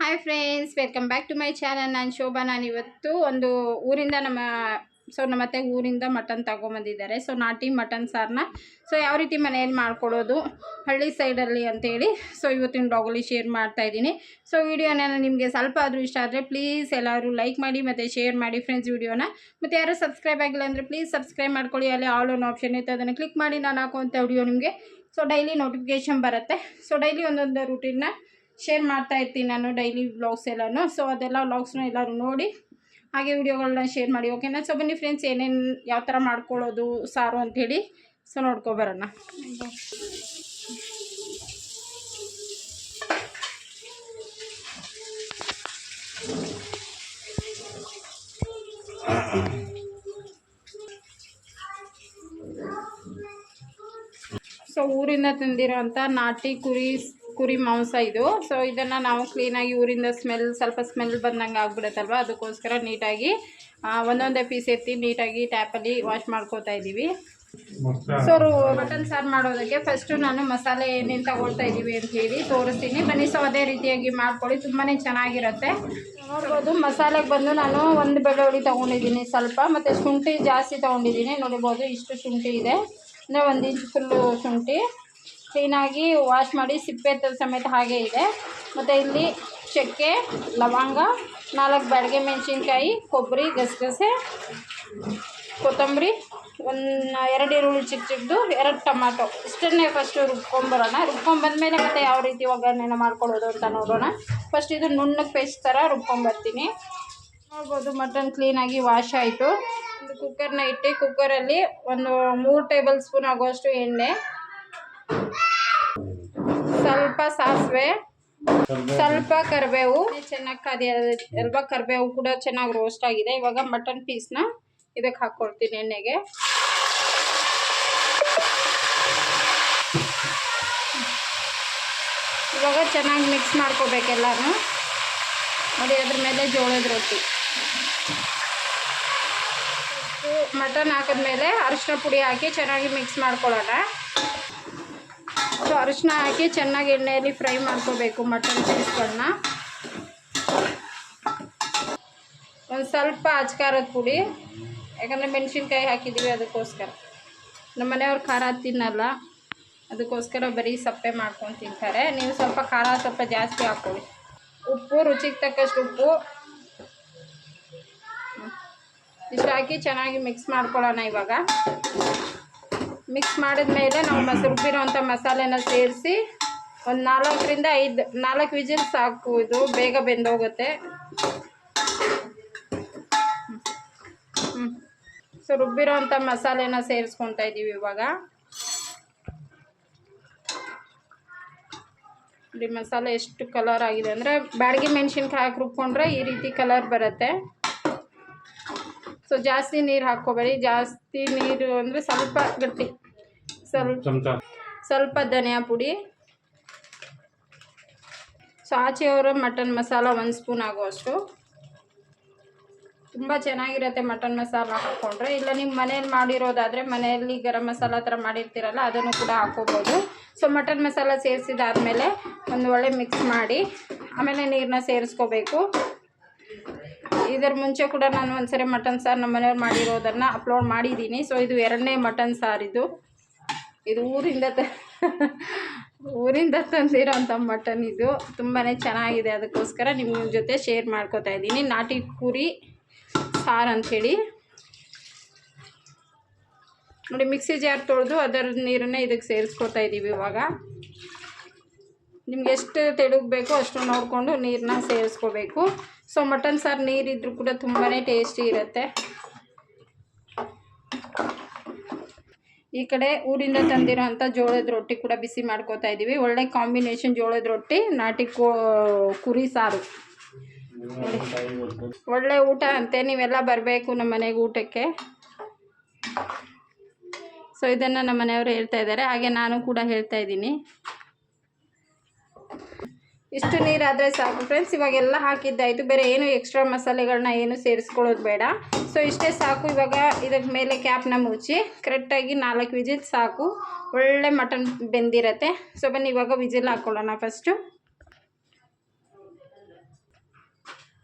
Hi friends welcome back to my channel ನಾನು ಶೋಭಾ ನಾನು ಇವತ್ತು ಒಂದು ಊರಿಂದ ನಮ್ಮ ಸೊ ನಮ್ಮ ಅತ್ತೆ ಊರಿಂದ ಮಟನ್ ತಗೊಂಬಂದಿದ್ದಾರೆ. ಸೊ ನಾಟಿ ಮಟನ್ ಸಾರನ್ನ ಸೊ ಯಾವ ರೀತಿ ಮನೆಯಲ್ಲಿ ಮಾಡ್ಕೊಳ್ಳೋದು ಹಳ್ಳಿ ಸೈಡಲ್ಲಿ ಅಂತೇಳಿ. ಸೊ ಇವತ್ತಿನ ಬ್ಲಾಗಲ್ಲಿ ಶೇರ್ ಮಾಡ್ತಾ ಇದ್ದೀನಿ. ಸೊ ವಿಡಿಯೋನ ನಿಮಗೆ ಸ್ವಲ್ಪ ಆದರೂ ಇಷ್ಟ ಆದರೆ ಪ್ಲೀಸ್ ಎಲ್ಲರೂ ಲೈಕ್ ಮಾಡಿ ಮತ್ತು ಶೇರ್ ಮಾಡಿ ಫ್ರೆಂಡ್ಸ್ ವಿಡಿಯೋನ. ಮತ್ತು ಯಾರು ಸಬ್ಸ್ಕ್ರೈಬ್ ಆಗಿಲ್ಲ ಅಂದರೆ ಪ್ಲೀಸ್ ಸಬ್ಸ್ಕ್ರೈಬ್ ಮಾಡ್ಕೊಳ್ಳಿ. ಅಲ್ಲಿ ಆಲ್ ಒನ್ ಆಪ್ಷನ್ ಇತ್ತು ಅದನ್ನು ಕ್ಲಿಕ್ ಮಾಡಿ ನಾನು ಹಾಕುವಂಥ ವಿಡಿಯೋ ನಿಮಗೆ. ಸೊ ಡೈಲಿ ನೋಟಿಫಿಕೇಷನ್ ಬರುತ್ತೆ. ಸೊ ಡೈಲಿ ಒಂದೊಂದು ರೂಟೀನ್ನ ಶೇರ್ ಮಾಡ್ತಾ ಇರ್ತೀನಿ ನಾನು ಡೈಲಿ ವ್ಲಾಗ್ಸ್ ಎಲ್ಲನೂ. ಸೊ ಅದೆಲ್ಲ ವ್ಲಾಗ್ಸ್ನ ಎಲ್ಲರೂ ನೋಡಿ ಹಾಗೆ ವಿಡಿಯೋಗಳನ್ನ ಶೇರ್ ಮಾಡಿ. ಓಕೆನಾ ಸೊ ಬನ್ನಿ ಫ್ರೆಂಡ್ಸ್ ಏನೇನು ಯಾವ ಥರ ಮಾಡ್ಕೊಳ್ಳೋದು ಸಾರು ಅಂಥೇಳಿ ಸೊ ನೋಡ್ಕೊಬರೋಣ ಸೊ ಊರಿಂದ ತಂದಿರೋಂಥ ನಾಟಿ ಕುರಿ ಕುರಿ ಮಾಂಸ ಇದು. ಸೊ ಇದನ್ನು ನಾವು ಕ್ಲೀನಾಗಿ ಊರಿಂದ ಸ್ಮೆಲ್ ಸ್ವಲ್ಪ ಸ್ಮೆಲ್ ಬಂದಂಗೆ ಆಗ್ಬಿಡುತ್ತಲ್ವ? ಅದಕ್ಕೋಸ್ಕರ ನೀಟಾಗಿ ಒಂದೊಂದೇ ಪೀಸ್ ಎತ್ತಿ ನೀಟಾಗಿ ಟ್ಯಾಪಲ್ಲಿ ವಾಶ್ ಮಾಡ್ಕೋತಾ ಇದ್ದೀವಿ. ಸೊ ಮಟನ್ ಸಾರು ಮಾಡೋದಕ್ಕೆ ಫಸ್ಟು ನಾನು ಮಸಾಲೆ ಏನೇನು ತಗೊಳ್ತಾ ಇದ್ದೀವಿ ಅಂತ ಹೇಳಿ ತೋರಿಸ್ತೀನಿ. ಬನ್ನಿ ಸೊ ಅದೇ ರೀತಿಯಾಗಿ ಮಾಡ್ಕೊಳ್ಳಿ. ತುಂಬಾ ಚೆನ್ನಾಗಿರುತ್ತೆ. ನೋಡ್ಬೋದು, ಮಸಾಲೆಗೆ ಬಂದು ನಾನು ಒಂದು ಬೆಳ್ಳುಳ್ಳಿ ತೊಗೊಂಡಿದ್ದೀನಿ ಸ್ವಲ್ಪ. ಮತ್ತು ಶುಂಠಿ ಜಾಸ್ತಿ ತೊಗೊಂಡಿದ್ದೀನಿ. ನೋಡ್ಬೋದು, ಇಷ್ಟು ಶುಂಠಿ ಇದೆ. ಅಂದರೆ ಒಂದು ಇಂಚು ಫುಲ್ಲು ಶುಂಠಿ. ಕ್ಲೀನಾಗಿ ವಾಶ್ ಮಾಡಿ ಸಿಪ್ಪೆ ಸಮೇತ ಹಾಗೆ ಇದೆ. ಮತ್ತು ಇಲ್ಲಿ ಚಕ್ಕೆ, ಲವಂಗ, ನಾಲ್ಕು ಬಾಡಿಗೆ ಮೆಣಸಿನ್ಕಾಯಿ, ಕೊಬ್ಬರಿ, ಗಸಗಸೆ, ಕೊತ್ತಂಬರಿ, ಒಂದು ಎರಡು ಈರುಳ್ಳಿ ಚಿಕ್ಕ ಚಿಕ್ಕದು ಎರಡು ಟೊಮಾಟೊ ಇಷ್ಟನ್ನೇ ಫಸ್ಟು ರುಬ್ಕೊಂಬರೋಣ. ರುಬ್ಕೊಂಬಂದ್ಮೇಲೆ ಮತ್ತೆ ಯಾವ ರೀತಿ ಒಗ್ಗರಣೆನ ಮಾಡ್ಕೊಳ್ಳೋದು ಅಂತ ನೋಡೋಣ. ಫಸ್ಟ್ ಇದು ನುಣ್ಣಗೆ ಪೇಸ್ಟ್ ಥರ ರುಬ್ಕೊಂಬರ್ತೀನಿ. ನೋಡ್ಬೋದು ಮಟನ್ ಕ್ಲೀನಾಗಿ ವಾಶ್ ಆಯಿತು. ಒಂದು ಕುಕ್ಕರ್ನ ಇಟ್ಟು ಕುಕ್ಕರಲ್ಲಿ ಒಂದು ಮೂರು ಟೇಬಲ್ ಸ್ಪೂನ್ ಆಗುವಷ್ಟು ಎಣ್ಣೆ ಸ್ವಲ್ಪ ಸಾಸಿವೆ ಸ್ವಲ್ಪ ಕರಿಬೇವು. ಚೆನ್ನಾಗಿ ಕಾದಿ ಅಲ್ವಾ ಕರಿಬೇವು ಕೂಡ ಚೆನ್ನಾಗಿ ರೋಸ್ಟ್ ಆಗಿದೆ. ಇವಾಗ ಮಟನ್ ಪೀಸ್ನ ಇದಕ್ಕೆ ಹಾಕ್ಕೊಳ್ತೀನಿ ಎಣ್ಣೆಗೆ. ಇವಾಗ ಚೆನ್ನಾಗಿ ಮಿಕ್ಸ್ ಮಾಡ್ಕೋಬೇಕೆಲ್ಲನೂ ನೋಡಿ ಅದ್ರ ಮೇಲೆ ಜೋಳದ ರೊಟ್ಟಿ. ಮಟನ್ ಹಾಕಿದ್ಮೇಲೆ ಅರಿಶಿನ ಪುಡಿ ಹಾಕಿ ಚೆನ್ನಾಗಿ ಮಿಕ್ಸ್ ಮಾಡ್ಕೊಳ್ಳೋಣ. ಸೊ ಅರಿಶಿನ ಹಾಕಿ ಚೆನ್ನಾಗಿ ಎಣ್ಣೆಯಲ್ಲಿ ಫ್ರೈ ಮಾಡ್ಕೋಬೇಕು ಮಟನ್ ಪೀಸ್ಗಳನ್ನ. ಒಂದು ಸ್ವಲ್ಪ ಅಚ್ಕಾರದ ಪುಡಿ, ಯಾಕಂದರೆ ಮೆಣಸಿನ್ಕಾಯಿ ಹಾಕಿದ್ದೀವಿ ಅದಕ್ಕೋಸ್ಕರ. ನಮ್ಮ ಮನೆಯವ್ರು ಖಾರ ತಿನ್ನಲ್ಲ, ಅದಕ್ಕೋಸ್ಕರ ಬರೀ ಸಪ್ಪೆ ಮಾಡ್ಕೊಂಡು ತಿಂತಾರೆ. ನೀವು ಸ್ವಲ್ಪ ಖಾರ ಸ್ವಲ್ಪ ಜಾಸ್ತಿ ಹಾಕೊಳ್ಳಿ ಉಪ್ಪು, ರುಚಿಗೆ ತಕ್ಕಷ್ಟು ಉಪ್ಪು. ಇಷ್ಟು ಹಾಕಿ ಚೆನ್ನಾಗಿ ಮಿಕ್ಸ್ ಮಾಡ್ಕೊಳ್ಳೋಣ ಇವಾಗ. ಮಿಕ್ಸ್ ಮಾಡಿದ ಮೇಲೆ ನಾವು ಮಸ, ರುಬ್ಬಿರುವಂಥ ಮಸಾಲೆನ ಸೇರಿಸಿ ಒಂದು ನಾಲ್ಕರಿಂದ ಐದು, ನಾಲ್ಕು ವಿಜಿಲ್ ಸಾಕು ಇದು, ಬೇಗ ಬೆಂದೋಗುತ್ತೆ. ಹ್ಞೂ ಸೊ ರುಬ್ಬಿರೋಂಥ ಮಸಾಲೆನ ಸೇರಿಸ್ಕೊತಾ ಇದ್ದೀವಿ ಇವಾಗ. ನೋಡಿ, ಮಸಾಲೆ ಎಷ್ಟು ಕಲರ್ ಆಗಿದೆ ಅಂದರೆ ಬ್ಯಾಡಗಿ ಮೆಣಸಿನ್ಕಾಯಿ ಹಾಕಿ ರುಬ್ಕೊಂಡ್ರೆ ಈ ರೀತಿ ಕಲರ್ ಬರುತ್ತೆ. ಸೊ ಜಾಸ್ತಿ ನೀರು ಹಾಕ್ಕೋಬೇಡಿ. ಜಾಸ್ತಿ ನೀರು ಅಂದರೆ ಸ್ವಲ್ಪ ಗಟ್ಟಿ. ಸ್ವಲ್ಪ ಸ್ವಲ್ಪ ಧನಿಯಾ ಪುಡಿ. ಸೊ ಆಚೆಯವರ ಮಟನ್ ಮಸಾಲ ಒಂದು ಸ್ಪೂನ್ ಆಗುವಷ್ಟು. ತುಂಬ ಚೆನ್ನಾಗಿರುತ್ತೆ ಮಟನ್ ಮಸಾಲ ಹಾಕ್ಕೊಂಡ್ರೆ ಇಲ್ಲ ನಿಮ್ಮ ಮನೇಲಿ ಮಾಡಿರೋದಾದರೆ ಮನೆಯಲ್ಲಿ ಗರಂ ಮಸಾಲ ಥರ ಮಾಡಿರ್ತೀರಲ್ಲ ಅದನ್ನು ಕೂಡ ಹಾಕ್ಕೋಬೋದು ಸೊ ಮಟನ್ ಮಸಾಲ ಸೇರಿಸಿದಾದ್ಮೇಲೆ ಒಂದು ಒಳ್ಳೆ ಮಿಕ್ಸ್ ಮಾಡಿ ಆಮೇಲೆ ನೀರನ್ನ ಸೇರಿಸ್ಕೋಬೇಕು. ಇದರ ಮುಂಚೆ ಕೂಡ ನಾನು ಒಂದ್ಸರಿ ಮಟನ್ ಸಾರು ನಮ್ಮ ಮನೆಯವ್ರು ಮಾಡಿರೋದನ್ನು ಅಪ್ಲೋಡ್ ಮಾಡಿದ್ದೀನಿ. ಸೊ ಇದು ಎರಡನೇ ಮಟನ್ ಸಾರಿದು ಇದು ಊರಿಂದ ತ, ಊರಿಂದ ತಂದಿರೋಂಥ ಮಟನ್ ಇದು. ತುಂಬಾ ಚೆನ್ನಾಗಿದೆ. ಅದಕ್ಕೋಸ್ಕರ ನಿಮ್ಮ ಜೊತೆ ಶೇರ್ ಮಾಡ್ಕೋತಾ ಇದ್ದೀನಿ. ನಾಟಿ ಕುರಿ ಸಾರು ಅಂಥೇಳಿ ನೋಡಿ, ಮಿಕ್ಸಿ ಜಾರ್ ತೊಳೆದು ಅದರ ನೀರನ್ನೇ ಇದಕ್ಕೆ ಸೇರಿಸ್ಕೊತಾ ಇದ್ದೀವಿ ಇವಾಗ. ನಿಮ್ಗೆ ಎಷ್ಟು ತೆಳುಗ್ ಬೇಕೋ ಅಷ್ಟು ನೋಡಿಕೊಂಡು ನೀರನ್ನ ಸೇರಿಸ್ಕೋಬೇಕು. ಸೊ ಮಟನ್ ಸಾರು ನೀರಿದ್ರೂ ಕೂಡ ತುಂಬಾ ಟೇಸ್ಟಿ ಇರುತ್ತೆ. ಈ ಕಡೆ ಊರಿಂದ ತಂದಿರೋಂಥ ಜೋಳದ ರೊಟ್ಟಿ ಕೂಡ ಬಿಸಿ ಮಾಡ್ಕೋತಾ ಇದ್ದೀವಿ ಒಳ್ಳೆ ಕಾಂಬಿನೇಷನ್ ಜೋಳದ ರೊಟ್ಟಿ, ನಾಟಿ ಕುರಿ ಸಾರು. ಒಳ್ಳೆ ಊಟ ಅಂತೆ, ನೀವೆಲ್ಲ ಬರಬೇಕು ನಮ್ಮ ಮನೆಗೆ ಊಟಕ್ಕೆ. ಸೊ ಇದನ್ನು ನಮ್ಮ ಮನೆಯವರು ಹೇಳ್ತಾ ಇದ್ದಾರೆ. ಹಾಗೆ ನಾನು ಕೂಡ ಹೇಳ್ತಾ ಇದ್ದೀನಿ. ಇಷ್ಟು ನೀರಾದರೆ ಸಾಕು. ಫ್ರೆಂಡ್ಸ್ ಇವಾಗೆಲ್ಲ ಹಾಕಿದ್ದಾಯಿತು. ಬೇರೆ ಏನು ಎಕ್ಸ್ಟ್ರಾ ಮಸಾಲೆಗಳನ್ನ ಏನು ಸೇರಿಸ್ಕೊಳ್ಳೋದು ಬೇಡ. ಸೊ ಇಷ್ಟೇ ಸಾಕು. ಇವಾಗ ಇದಕ್ಕೆ ಮೇಲೆ ಕ್ಯಾಪ್ನ ಮುಚ್ಚಿ ಕರೆಕ್ಟಾಗಿ ನಾಲ್ಕು ವಿಜಿಲ್ ಸಾಕು. ಒಳ್ಳೆ ಮಟನ್ ಬೆಂದಿರತ್ತೆ. ಸೊ ಬನ್ನಿ, ಇವಾಗ ವಿಜಿಲ್ ಹಾಕ್ಕೊಳ್ಳೋಣ ಫಸ್ಟು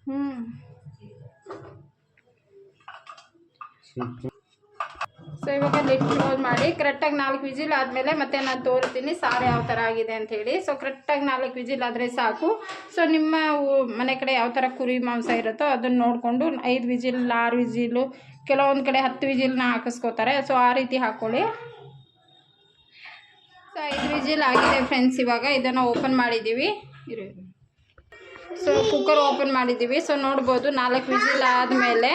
ಹ್ಞೂ ಸೊ ಇವಾಗ ಲಿಟ್ ಕ್ಲೋಸ್ ಮಾಡಿ ಕರೆಕ್ಟಾಗಿ ನಾಲ್ಕು ವಿಜಿಲ್ ಆದಮೇಲೆ ಮತ್ತೆ ನಾನು ತೋರಿಸ್ತೀನಿ ಸಾರು ಯಾವ ಥರ ಆಗಿದೆ ಅಂತ ಹೇಳಿ. ಸೊ ಕರೆಕ್ಟಾಗಿ ನಾಲ್ಕು ವಿಜಿಲ್ ಆದರೆ ಸಾಕು. ಸೊ ನಿಮ್ಮ ಮನೆ ಕಡೆ ಯಾವ ಥರ ಕುರಿ ಮಾಂಸ ಇರುತ್ತೋ ಅದನ್ನು ನೋಡಿಕೊಂಡು ಐದು ವಿಜಿಲ್, ಆರು ವಿಜಿಲು, ಕೆಲವೊಂದು ಕಡೆ ಹತ್ತು ವಿಜಿಲ್ನ ಹಾಕಿಸ್ಕೋತಾರೆ. ಸೊ ಆ ರೀತಿ ಹಾಕ್ಕೊಳ್ಳಿ ಸೊ ಐದು ವಿಜಿಲ್ ಆಗಿದೆ ಫ್ರೆಂಡ್ಸ್ ಇವಾಗ ಇದನ್ನು ಓಪನ್ ಮಾಡಿದ್ದೀವಿ ಇರು. ಸೊ ಕುಕ್ಕರ್ ಓಪನ್ ಮಾಡಿದ್ದೀವಿ ಸೊ ನೋಡ್ಬೋದು ನಾಲ್ಕು ವಿಜಿಲ್ ಆದಮೇಲೆ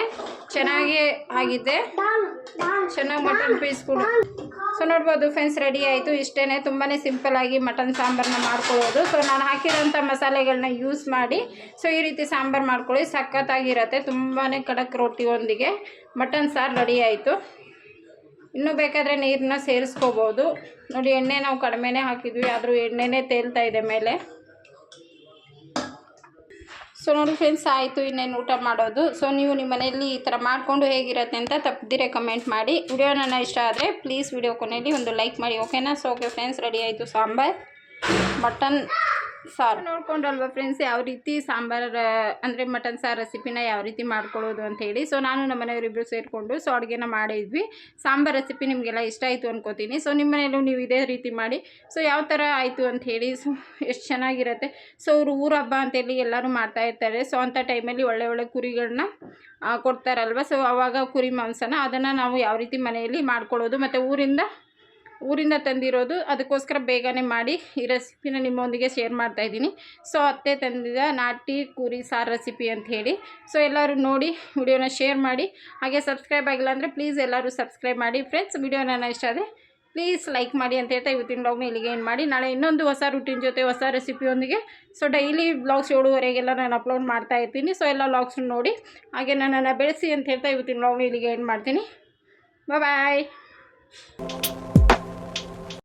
ಚೆನ್ನಾಗಿ ಆಗಿದೆ. ಚೆನ್ನಾಗಿ ಮಟನ್ ಪೀಸ್ ಕೂಡ. ಸೊ ನೋಡ್ಬೋದು ಫ್ರೆಂಡ್ಸ್, ರೆಡಿ ಆಯಿತು. ಇಷ್ಟೇ ತುಂಬಾ ಆಗಿ ಮಟನ್ ಸಾಂಬಾರನ್ನ ಮಾಡ್ಕೊಳ್ಳೋದು. ಸೊ ನಾನು ಹಾಕಿರೋಂಥ ಮಸಾಲೆಗಳನ್ನ ಯೂಸ್ ಮಾಡಿ, ಸೊ ಈ ರೀತಿ ಸಾಂಬಾರು ಮಾಡ್ಕೊಳ್ಳಿ. ಸಖತ್ತಾಗಿರತ್ತೆ. ತುಂಬಾ ಕಡಕ್ ರೊಟ್ಟಿಯೊಂದಿಗೆ ಮಟನ್ ಸಾರು ರೆಡಿ ಆಯಿತು. ಇನ್ನೂ ಬೇಕಾದರೆ ನೀರನ್ನ ಸೇರಿಸ್ಕೋಬೋದು. ನೋಡಿ, ಎಣ್ಣೆ ನಾವು ಕಡಿಮೆನೇ ಹಾಕಿದ್ವಿ. ಆದರೂ ಎಣ್ಣೆನೇ ತೇಲ್ತಾ ಇದೆ ಮೇಲೆ. ಸೊ ನೋಡಿ ಫ್ರೆಂಡ್ಸ್ ಆಯಿತು, ಇನ್ನೇನು ಊಟ ಮಾಡೋದು. ಸೊ ನೀವು ನಿಮ್ಮ ಮನೆಯಲ್ಲಿ ಈ ಥರ ಮಾಡಿಕೊಂಡು ಹೇಗಿರುತ್ತೆ ಅಂತ ತಪ್ಪದಿರೆ ಕಮೆಂಟ್ ಮಾಡಿ. ವಿಡಿಯೋ ನನ್ನ ಇಷ್ಟ ಆದರೆ ಪ್ಲೀಸ್ ವಿಡಿಯೋ ಕೊನೆಯಲ್ಲಿ ಒಂದು ಲೈಕ್ ಮಾಡಿ ಓಕೆನಾ ಸೊ ಓಕೆ ಫ್ರೆಂಡ್ಸ್ ರೆಡಿ ಆಯಿತು ಸಾಂಬಾರ್. ಮಟನ್ ಸಾರು. ನೋಡ್ಕೊಂಡಲ್ವಾ ಫ್ರೆಂಡ್ಸ್ ಯಾವ ರೀತಿ ಸಾಂಬಾರು ಅಂದರೆ ಮಟನ್ ಸಾರು ರೆಸಿಪಿನ ಯಾವ ರೀತಿ ಮಾಡ್ಕೊಳ್ಳೋದು ಅಂತ ಹೇಳಿ. ಸೊ ನಾನು ನಮ್ಮ ಮನೆಯವರಿಬ್ಬರು ಸೇರಿಕೊಂಡು ಸೊ ಅಡುಗೆನ ಮಾಡಿದ್ವಿ. ಸಾಂಬಾರು ರೆಸಿಪಿ ನಿಮಗೆಲ್ಲ ಇಷ್ಟ ಆಯಿತು ಅನ್ಕೋತೀನಿ. ಸೊ ನಿಮ್ಮ ಮನೆಯಲ್ಲೂ ನೀವು ಇದೇ ರೀತಿ ಮಾಡಿ. ಸೊ ಯಾವ ಥರ ಆಯಿತು ಅಂತ ಹೇಳಿ ಸೊ ಎಷ್ಟು ಚೆನ್ನಾಗಿರುತ್ತೆ. ಸೊ ಅವರು ಊರ ಹಬ್ಬ ಅಂತೇಳಿ ಎಲ್ಲರೂ ಮಾಡ್ತಾ ಇರ್ತಾರೆ. ಸೊ ಅಂಥ ಟೈಮಲ್ಲಿ ಒಳ್ಳೆ ಒಳ್ಳೆ ಕುರಿಗಳನ್ನ ಕೊಡ್ತಾರಲ್ವ. ಸೊ ಆವಾಗ ಕುರಿ ಮಾಂಸನ, ಅದನ್ನು ನಾವು ಯಾವ ರೀತಿ ಮನೆಯಲ್ಲಿ ಮಾಡ್ಕೊಳ್ಳೋದು, ಮತ್ತು ಊರಿಂದ ಊರಿಂದ ತಂದಿರೋದು. ಅದಕ್ಕೋಸ್ಕರ ಬೇಗನೆ ಮಾಡಿ ಈ ರೆಸಿಪಿನ ನಿಮ್ಮೊಂದಿಗೆ ಶೇರ್ ಮಾಡ್ತಾ ಇದ್ದೀನಿ. ಸೊ ಅತ್ತೆ ತಂದಿದ ನಾಟಿ ಕುರಿ ಸಾರು ರೆಸಿಪಿ ಅಂತ ಹೇಳಿ. ಸೊ ಎಲ್ಲರೂ ನೋಡಿ ವಿಡಿಯೋನ ಶೇರ್ ಮಾಡಿ. ಹಾಗೆ ಸಬ್ಸ್ಕ್ರೈಬ್ ಆಗಿಲ್ಲ ಅಂದರೆ ಪ್ಲೀಸ್ ಎಲ್ಲರೂ ಸಬ್ಸ್ಕ್ರೈಬ್ ಮಾಡಿ. ಫ್ರೆಂಡ್ಸ್ ವಿಡಿಯೋನ ಇಷ್ಟ ಆದರೆ ಪ್ಲೀಸ್ ಲೈಕ್ ಮಾಡಿ ಅಂತ ಹೇಳ್ತಾ ಇವತ್ತಿನ ಬ್ಲಾಗ್ನ ಇಲ್ಲಿಗೆ ಏನು ಮಾಡಿ. ನಾಳೆ ಇನ್ನೊಂದು ಹೊಸ ರೂಟೀನ್ ಜೊತೆ ಹೊಸ ರೆಸಿಪಿಯೊಂದಿಗೆ ಸೊ ಡೈಲಿ ಬ್ಲಾಗ್ಸ್ ಏಳುವರೆಗೆಲ್ಲ ನಾನು ಅಪ್ಲೋಡ್ ಮಾಡ್ತಾ ಇರ್ತೀನಿ. ಸೊ ಎಲ್ಲ ಬ್ಲಾಗ್ಸ್ ನೋಡಿ. ಹಾಗೆ ನನ್ನನ್ನು ಬೆಳೆಸಿ ಅಂತ ಹೇಳ್ತಾ ಇವತ್ತಿನ ಬ್ಲಾಗ್ನ ಇಲ್ಲಿಗೆ ಏನು ಮಾಡ್ತೀನಿ. ಬಾಯ್